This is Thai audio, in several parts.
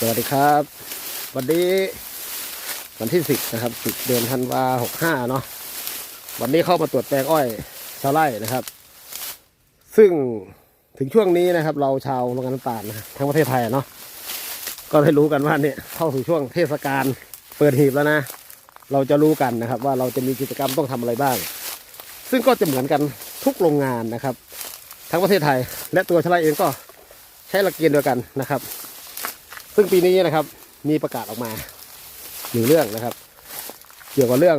สวัสดีครับ วันนี้วันที่สิบนะครับสิบเดือนธันวาหกห้าเนาะวันนี้เข้ามาตรวจแปลงอ้อยชาวไร่นะครับ ซึ่งถึงช่วงนี้นะครับ เราชาวโรงงานน้ำตาลนะทั้งประเทศไทยเนาะก็ได้รู้กันว่าเนี่ยเข้าสู่ช่วงเทศกาลเปิดหีบแล้วนะ เราจะรู้กันนะครับ ว่าเราจะมีกิจกรรมต้องทำอะไรบ้าง ซึ่งก็จะเหมือนกันทุกโรงงานนะครับ ทั้งประเทศไทย และตัวชาวไร่เองก็ใช้หลักเกณฑ์เดียวกันนะครับ ซึ่งปีนี้นะครับ มีประกาศออกมาหนึ่งเรื่องนะครับ เกี่ยวกับเรื่อง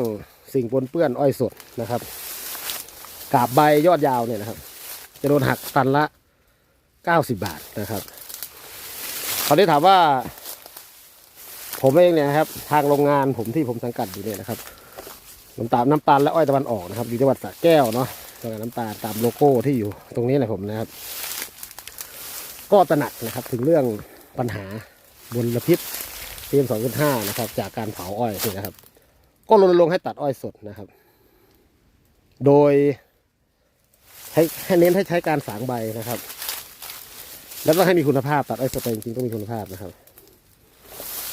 สิ่งปนเปื้อนอ้อยสดนะครับกาบใบยอดยาวเนี่ยนะครับ จะโดนหักตันละ90บาทนะครับคราวนี้ถามว่า ผมเองเนี่ยนะครับ ทางโรงงานผมที่ผมสังกัดอยู่เนี่ยนะครับน้ำตาลน้ำตาลและอ้อยตะวันออกนะครับอยู่จังหวัดสระแก้วเนาะโรงงานน้ำตาลตามโลโก้ที่อยู่ตรงนี้นะผมนะครับ ก็ตระหนักนะครับถึงเรื่องปัญหา มลพิษ PM 2.5นะครับ จากการเผาอ้อยนี่นะครับ ก็รณรงค์ให้ตัดอ้อยสดนะครับ โดยให้ให้เน้นให้ใช้การสางใบนะครับ แล้วก็ให้มีคุณภาพตัดอ้อยสดไปจริงๆต้องมีคุณภาพนะครับ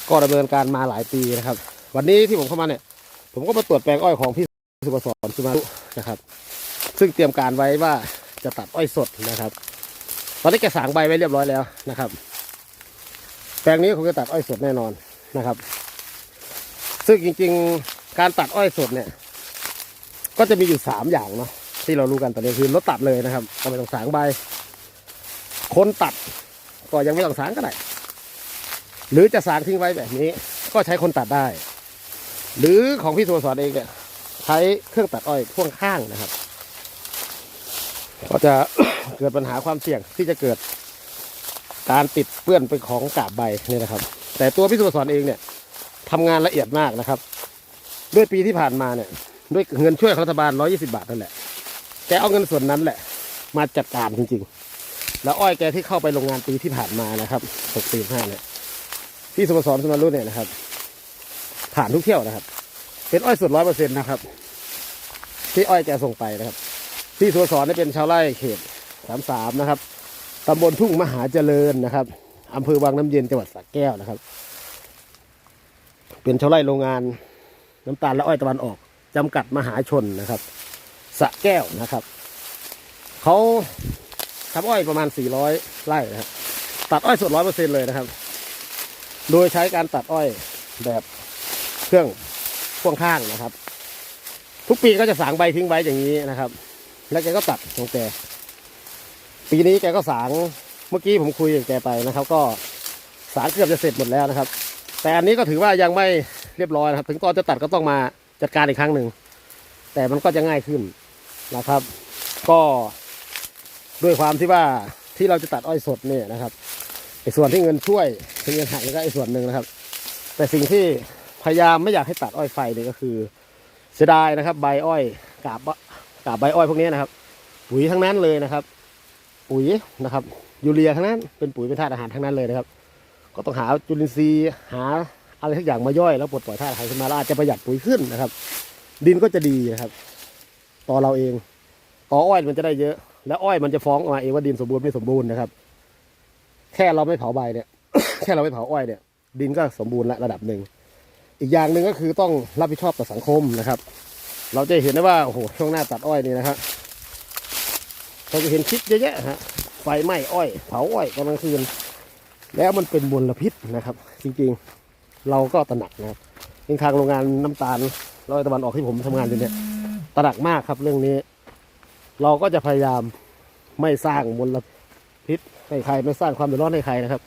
ก็ดำเนินการมาหลายปีนะครับ วันนี้ที่ผมเข้ามาเนี่ย ผมก็มาตรวจแปลงอ้อยของพี่สุปสรสุมารุนะครับ ซึ่งเตรียมการไว้ว่าจะตัดอ้อยสดนะครับ ตอนนี้แกสางใบไว้เรียบร้อยแล้วนะครับ แปลงนี้คงจะตัดอ้อยสดแน่นอนนะครับ ซึ่งจริงๆการตัดอ้อยสดเนี่ย ก็จะมีอยู่สามอย่างเนาะที่เรารู้กันตอนนี้คือรถตัดเลยนะครับก็ไม่ต้องสางใบคนตัดก็ยังไม่ต้องสางก็ได้หรือจะสางทิ้งไว้แบบนี้ ก็ใช้คนตัดได้ หรือของพี่ตัวสอนเองเนี่ยใช้เครื่องตัดอ้อยพ่วงข้างนะครับ ก็จะเกิดปัญหาความเสี่ยงที่จะเกิด การติดเปื้อนเป็นของกาบใบนี่นะครับ แต่ตัวพี่สุสอนเองเนี่ยทำงานละเอียดมากนะครับ ด้วยปีที่ผ่านมาเนี่ย ด้วยเงินช่วยรัฐบาล 120 บาทนั่นแหละ แกเอาเงินส่วนนั้นแหละ มาจัดการจริงๆ แล้วอ้อยแกที่เข้าไปโรงงานปีที่ผ่านมานะครับ6ปีห้าเนี่ยพี่สมสอนสมารุเนี่ยนะครับ ผ่านทุกเที่ยวนะครับ เป็นอ้อยสดร้อยเปอร์เซ็นต์นะครับ ที่อ้อยแกส่งไปนะครับ พี่สมสอนเนี่เป็นชาวไร่เขตสามสามนะครับ ตำบลทุ่งมหาเจริญนะครับอำเภอวังน้ำเย็นจังหวัดสระแก้วนะครับ เป็นชาวไร่โรงงานน้ำตาลและอ้อยตะวันออกจำกัดมหาชนนะครับสระแก้วนะครับเขาทำอ้อยประมาณ 400 ไร่นะครับตัดอ้อยสดร้อยเปอร์เซ็นเลยนะครับ โดยใช้การตัดอ้อยแบบเครื่องพ่วงข้างนะครับ ทุกปีก็จะสางใบทิ้งไว้อย่างนี้นะครับ แล้วแกก็ตัดของแก ปีนี้แกก็สางเมื่อกี้ผมคุยกับแกไปนะครับ ก็สางเกือบจะเสร็จหมดแล้วนะครับ แต่อันนี้ก็ถือว่ายังไม่เรียบร้อยนะครับ ถึงตอนจะตัดก็ต้องมาจัดการอีกครั้งหนึ่งแต่มันก็จะง่ายขึ้นนะครับ ก็ด้วยความที่ว่าที่เราจะตัดอ้อยสดเนี่ยนะครับไอ้ส่วนที่เงินช่วยเป็นเงินหักก็ไอ้ส่วนหนึ่งนะครับ แต่สิ่งที่พยายามไม่อยากให้ตัดอ้อยไฟเนี่ยก็คือ เสียดายนะครับ ใบอ้อยกาบกาบใบอ้อยพวกนี้นะครับปุ๋ยทั้งนั้นเลยนะครับ ปุ๋ยนะครับยูเรียทั้งนั้นเป็นปุ๋ยเป็นธาตุอาหารทั้งนั้นเลยนะครับ ก็ต้องหาจุลินทรีย์หาอะไรทุกอย่างมาย่อยแล้วปลดปล่อยธาตุอาหารขึ้นมาแล้วอาจจะประหยัดปุ๋ยขึ้นนะครับ ดินก็จะดีนะครับ ต่อเราเอง ต่ออ้อยมันจะได้เยอะ แล้วอ้อยมันจะฟ้องออกมาเองว่าดินสมบูรณ์ไม่สมบูรณ์นะครับ แค่เราไม่เผาใบเนี่ย แค่เราไม่เผาอ้อยเนี่ย ดินก็สมบูรณ์ละระดับหนึ่งอีกอย่างหนึ่งก็คือต้องรับผิดชอบต่อสังคมนะครับ เราจะเห็นได้ว่าโอ้โหช่วงหน้าตัดอ้อยนี่นะครับ เราจะเห็นคลิปเยอะแยะฮะไฟไหม้อ้อย เผาอ้อยกลางคืน แล้วมันเป็นมลพิษนะครับ จริงๆเราก็ตระหนักนะครับทางโรงงานน้ำตาลร้อยตะวันออกที่ผมทำงานอยู่เนี่ยตระหนักมากครับเรื่องนี้ เราก็จะพยายามไม่สร้างมลพิษให้ใครไม่สร้างความเดือดร้อนให้ใครนะครับ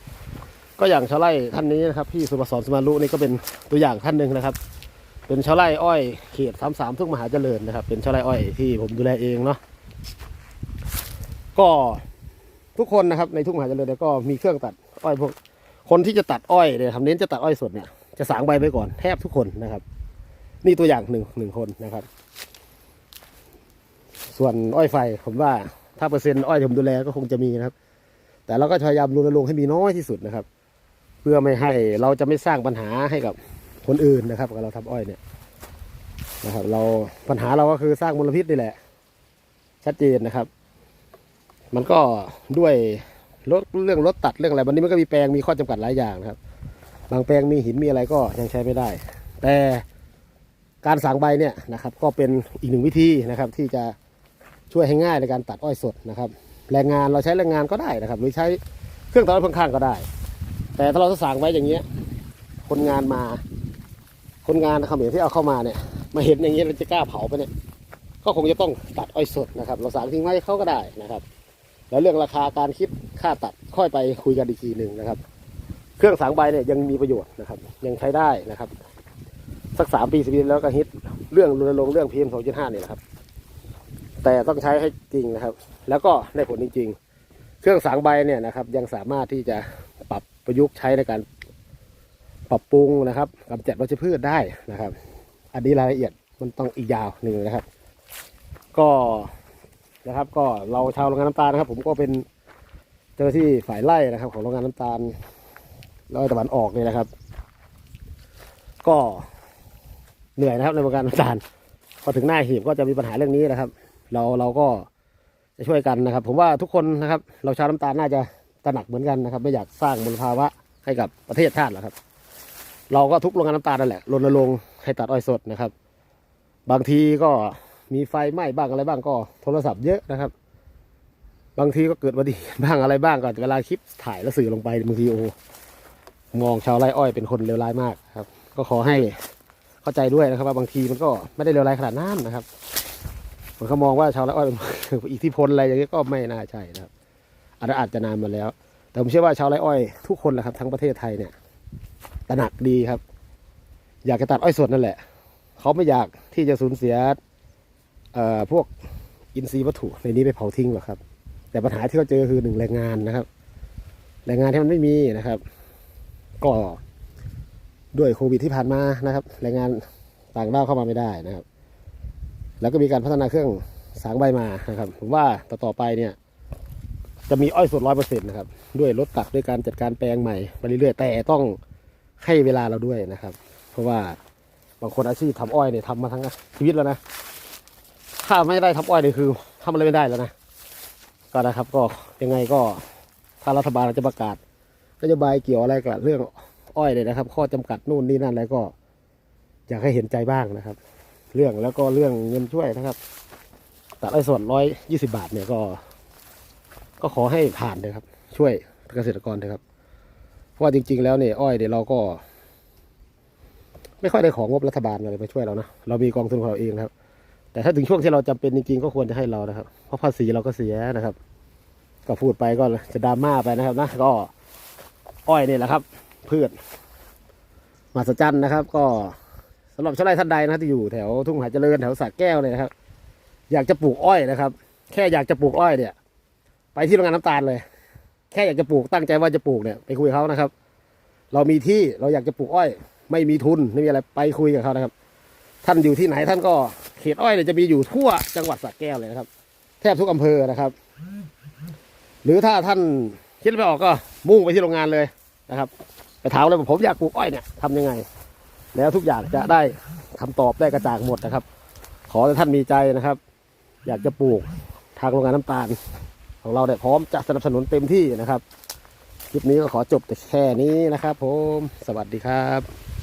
ก็อย่างชาวไร่ท่านนี้นะครับพี่สุปสรสมารุนี่ก็เป็นตัวอย่างท่านหนึ่งนะครับ เป็นชาวไร่อ้อยเขตสามสามทุ่งมหาเจริญนะครับ เป็นชาวไร่อ้อยที่ผมดูแลเองเนาะ ก็ทุกคนนะครับในทุ่งมหาเจริญเนี่ยก็มีเครื่องตัดอ้อยพวกคนที่จะตัดอ้อยเนี่ยทำเน้นจะตัดอ้อยสดเนี่ยจะสางใบไปก่อนแทบทุกคนนะครับ นี่ตัวอย่างหนึ่งหนึ่งคนนะครับ ส่วนอ้อยไฟผมว่าถ้าเปอร์เซ็นต์อ้อยที่ผมดูแลก็คงจะมีนะครับ แต่เราก็พยายามรณรงค์ให้มีน้อยที่สุดนะครับ เพื่อไม่ให้เราจะไม่สร้างปัญหาให้กับคนอื่นนะครับกับเราทำอ้อยเนี่ยนะครับ เราปัญหาเราก็คือสร้างมลพิษนี่แหละ ชัดเจนนะครับ มันก็ด้วยรถเรื่องรถตัดเรื่องอะไรวันนี้มันก็มีแปลงมีข้อจำกัดหลายอย่างนะครับ บางแปลงมีหินมีอะไรก็ยังใช้ไม่ได้ แต่การสางใบเนี่ยนะครับ ก็เป็นอีกหนึ่งวิธีนะครับ ที่จะช่วยให้ง่ายในการตัดอ้อยสดนะครับ แรงงานเราใช้แรงงานก็ได้นะครับ หรือใช้เครื่องตัดอ้อยพ่วงข้างก็ได้ แต่ถ้าเราสางไว้อย่างเงี้ยคนงานมา คนงานนะครับเห็นที่เอาเข้ามาเนี่ย มาเห็นอย่างเงี้ยเราจะกล้าเผาไปเนี่ยก็คงจะต้องตัดอ้อยสดนะครับ เราสางทิ้งไว้เขาก็ได้นะครับ แล้วเรื่องราคาการคิดค่าตัดค่อยไปคุยกันอีกทีหนึ่งนะครับ เครื่องสางใบเนี่ยยังมีประโยชน์นะครับ ยังใช้ได้นะครับ สักสามปีสิบปีแล้วก็ฮิตเรื่องรณรงเรื่องพีเอ็มสองจุดห้านี่แหละครับ แต่ต้องใช้ให้จริงนะครับ แล้วก็ได้ผลจริงๆ เครื่องสางใบเนี่ยนะครับ ยังสามารถที่จะปรับประยุกต์ใช้ในการปรับปรุงนะครับกำจัดวัชพืชได้นะครับ อันนี้รายละเอียดมันต้องอีกยาวหนึ่งนะครับ ก็ นะครับ ก็เราชาวโรงงานน้ำตาลนะครับ ผมก็เป็นเจ้าหน้าที่ฝ่ายไร่นะครับ ของโรงงานน้ำตาลร้อยตะวันออกนี่นะครับ ก็เหนื่อยนะครับในวงการน้ำตาลพอถึงหน้าหีบก็จะมีปัญหาเรื่องนี้นะครับ เราเราก็จะช่วยกันนะครับ ผมว่าทุกคนนะครับ เราชาวน้ำตาลน่าจะตระหนักเหมือนกันนะครับ ไม่อยากสร้างมลภาวะให้กับประเทศชาติหรอกครับ เราก็ทุกโรงงานน้ำตาลนั่นแหละรณรงค์ให้ตัดอ้อยสดนะครับ บางทีก็ มีไฟไหม้บ้างอะไรบ้างก็โทรศัพท์เยอะนะครับ บางทีก็เกิดอุบัติบ้างอะไรบ้างก็เวลาคลิปถ่ายแล้วสื่อลงไปบางทีโอ้มองชาวไร่อ้อยเป็นคนเลวร้ายมากครับ ก็ขอให้เข้าใจด้วยนะครับ ว่าบางทีมันก็ไม่ได้เลวร้ายขนาดนั้นนะครับมันเขามองว่าชาวไร่อ้อยเป็นอิทธิพลอะไรอย่างนี้ก็ไม่น่าใช่นะครับอันอาจจะนานมาแล้ว แต่ผมเชื่อว่าชาวไร่อ้อยทุกคนแหละครับ ทั้งประเทศไทยเนี่ยตระหนักดีครับ อยากจะตัดอ้อยสดนั่นแหละ เขาไม่อยากที่จะสูญเสีย พวกอินทรีย์วัตถุในนี้ไปเผาทิ้งหรอกครับ แต่ปัญหาที่เขาเจอคือหนึ่งแรงงานนะครับ แรงงานที่มันไม่มีนะครับ ก็ด้วยโควิดที่ผ่านมานะครับ แรงงานต่างด้าวเข้ามาไม่ได้นะครับ แล้วก็มีการพัฒนาเครื่องสางใบมานะครับผมว่าต่อต่อไปเนี่ย จะมีอ้อยสดร้อยเปอร์เซ็นต์นะครับ ด้วยรถตักด้วยการจัดการแปลงใหม่ไปเรื่อยๆแต่ต้องให้เวลาเราด้วยนะครับ เพราะว่าบางคนอาชีพทำอ้อยเนี่ยทำมาทั้งชีวิตแล้วนะ ถ้าไม่ได้ทำอ้อยเนี่ยคือทำอะไรไม่ได้แล้วนะก็นะครับก็ยังไงก็ถ้ารัฐบาลจะประกาศนโยบายเกี่ยวอะไรกับเรื่องอ้อยเลยนะครับ ข้อจำกัดนู่นนี่นั่นอะไรก็ อยากให้เห็นใจบ้างนะครับ เรื่องแล้วก็เรื่องเงินช่วยนะครับตัดอ้ส่วนร้อยยี่สิบาทเนี่ยก็ ก็ขอให้ผ่านเลยครับ ช่วยเกษตรกรเถอะครับ เพราะว่าจริง ๆ แล้วเนี่ยอ้อยเนี่ยวเราก็ ไม่ค่อยได้ของงบรัฐบาลอะไรมาช่วยเรานะเรามีกองทุนของเราเองครับ แต่ถ้าถึงช่วงที่เราจำเป็นจริงๆก็ควรจะให้เรานะครับ เพราะภาษีเราก็เสียนะครับ ก็พูดไปก็จะดราม่าไปนะครับนะก็อ้อยเนี่ยแหละครับ พืชมหัศจรรย์นะครับ ก็สำหรับชาวไร่ท่านใดนะที่อยู่แถวทุ่งหาเจริญแถวสระแก้วเลยนะครับ อยากจะปลูกอ้อยนะครับ แค่อยากจะปลูกอ้อยเนี่ย ไปที่โรงงานน้ำตาลเลย แค่อยากจะปลูกตั้งใจว่าจะปลูกเนี่ยไปคุยกับเขานะครับ เรามีที่เราอยากจะปลูกอ้อย ไม่มีทุนไม่มีอะไรไปคุยกับเขานะครับ ท่านอยู่ที่ไหนท่านก็เขตอ้อยเนี่ยจะมีอยู่ทั่วจังหวัดสระแก้วเลยนะครับ แทบทุกอำเภอนะครับ หรือถ้าท่านคิดไม่ออกก็มุ่งไปที่โรงงานเลยนะครับไปถามเลยผมอยากปลูกอ้อยเนี่ยทำยังไง แล้วทุกอย่างจะได้คำตอบได้กระจ่างหมดนะครับ ขอให้ท่านมีใจนะครับ อยากจะปลูกทางโรงงานน้ำตาล ของเราเนี่ยพร้อมจะสนับสนุนเต็มที่นะครับคลิปนี้ก็ขอจบแต่แค่นี้นะครับ ผมสวัสดีครับ